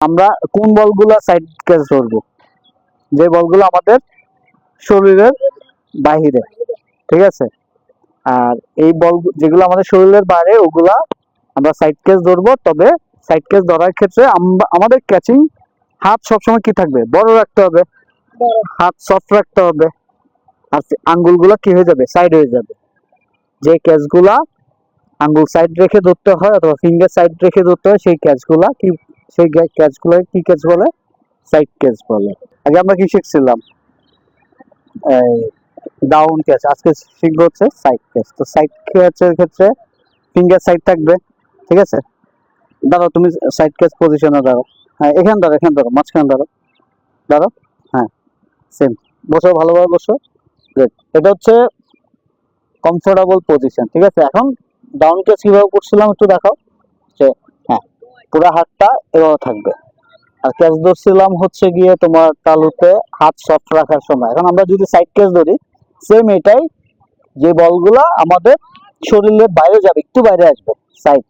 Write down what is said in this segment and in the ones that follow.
আমরা কোন বলগুলো সাইড ক্যাচ ধরবো? যে বলগুলো আমাদের শরীরের বাহিরে, ঠিক আছে? আর এই বল যেগুলো আমাদের শরীরের বাইরে, ওগুলা আমরা সাইড ক্যাচ ধরবো। তবে সাইড ক্যাচ ধরার ক্ষেত্রে আমাদের ক্যাচিং হাত সবসময় কি থাকবে? বড় রাখতে হবে। হাত সফট রাখতে হবে। আর আঙ্গুলগুলো কি হয়ে যাবে? সাইড হয়ে যাবে। যে ক্যাচগুলা আঙ্গুল সাইড রেখে ধরতে হয় অথবা ফিঙ্গার সাইড রেখে ধরতে হয়, সেই ক্যাচগুলা কি সেই ক্যাচগুলো কি ক্যাচ বলে? সাইড ক্যাচ বলে। আগে আমরা কি শিখছিলাম? এই ডাউন ক্যাচ আজকে শিখব হচ্ছে সাইড ক্যাচ তো সাইড ক্যাচের ক্ষেত্রে ফিঙ্গার সাইড থাকবে, ঠিক আছে? দাঁড়াও, তুমি সাইড ক্যাচ পজিশনে দাঁড়াও। হ্যাঁ এখানে দাঁড়াও এখানে দাঁড়াও, মাঝখানে দাঁড়াও। দাঁড়াও হ্যাঁ সেম বসো, ভালোভাবে বসো। Good. এটা হচ্ছে কমফোর্টেবল পজিশন ঠিক আছে? এখন ডাউন ক্যাচ কীভাবে করছিলাম একটু দেখাও। পুরো হাতটা এভাবে থাকবে। আর ক্যাচ ধরছিলাম হচ্ছে গিয়ে তোমার তালুতে হাত সফট রাখার সময়। এখন আমরা যদি সাইড ক্যাচ ধরি সেম এটাই, যে বলগুলা আমাদের শরীরের বাইরে যাবে, একটু বাইরে আসবে সাইড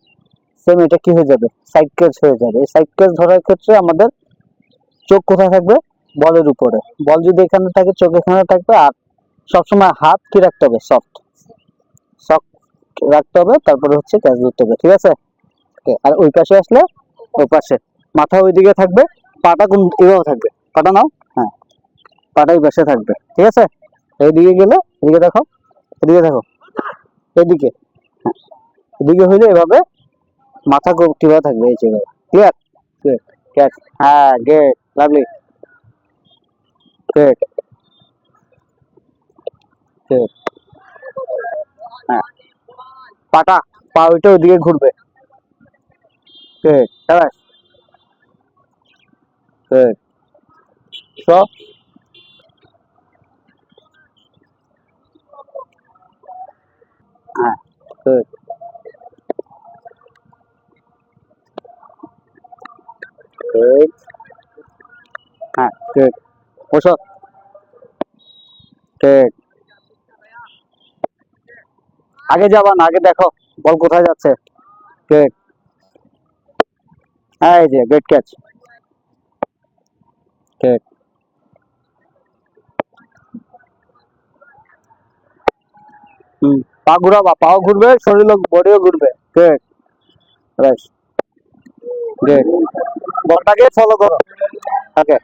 সেম এটা কি হয়ে যাবে? সাইড ক্যাচ হয়ে যাবে। এই সাইড ক্যাচ ধরার ক্ষেত্রে আমাদের চোখ কোথায় থাকবে? বলের উপরে। বল যদি এখানে থাকে, চোখ এখানে থাকবে, আর সবসময় হাত কি রাখতে হবে? সফট সফট রাখতে হবে, তারপরে হচ্ছে ক্যাচ ধরতে হবে, ঠিক আছে? আর ওই পাশে আসলে ওই পাশে। মাথা ওইদিকে থাকবে, পাটা কোন এভাবে থাকবে। পাটা নাও হ্যাঁ পাটা এই পাশে থাকবে, ঠিক আছে? এইদিকে গেলে, এদিকে দেখো এদিকে দেখো, এদিকে হ্যাঁ এদিকে হইলে এভাবে মাথা কীভাবে থাকবে, এই যে ক্লিয়ার গুড ক্যাচ হ্যাঁ গেট লাভলি গুড গুড হ্যাঁ পাটা, পা ওইটা ওইদিকে ঘুরবে। গুড শাবাশ গুড সো হ্যাঁ গুড গুড হ্যাঁ গুড বসো। গুড আগে যাবা না, আগে দেখো, বল কোথায় যাচ্ছে। গুড এই যে গুড ক্যাচ গুড হুম পা ঘুরাবা পাও ঘুরবে শরীর বডিও ঘুরবে। ঠিক রাইট ঠিক বলটাকে ফলো করো। ওকে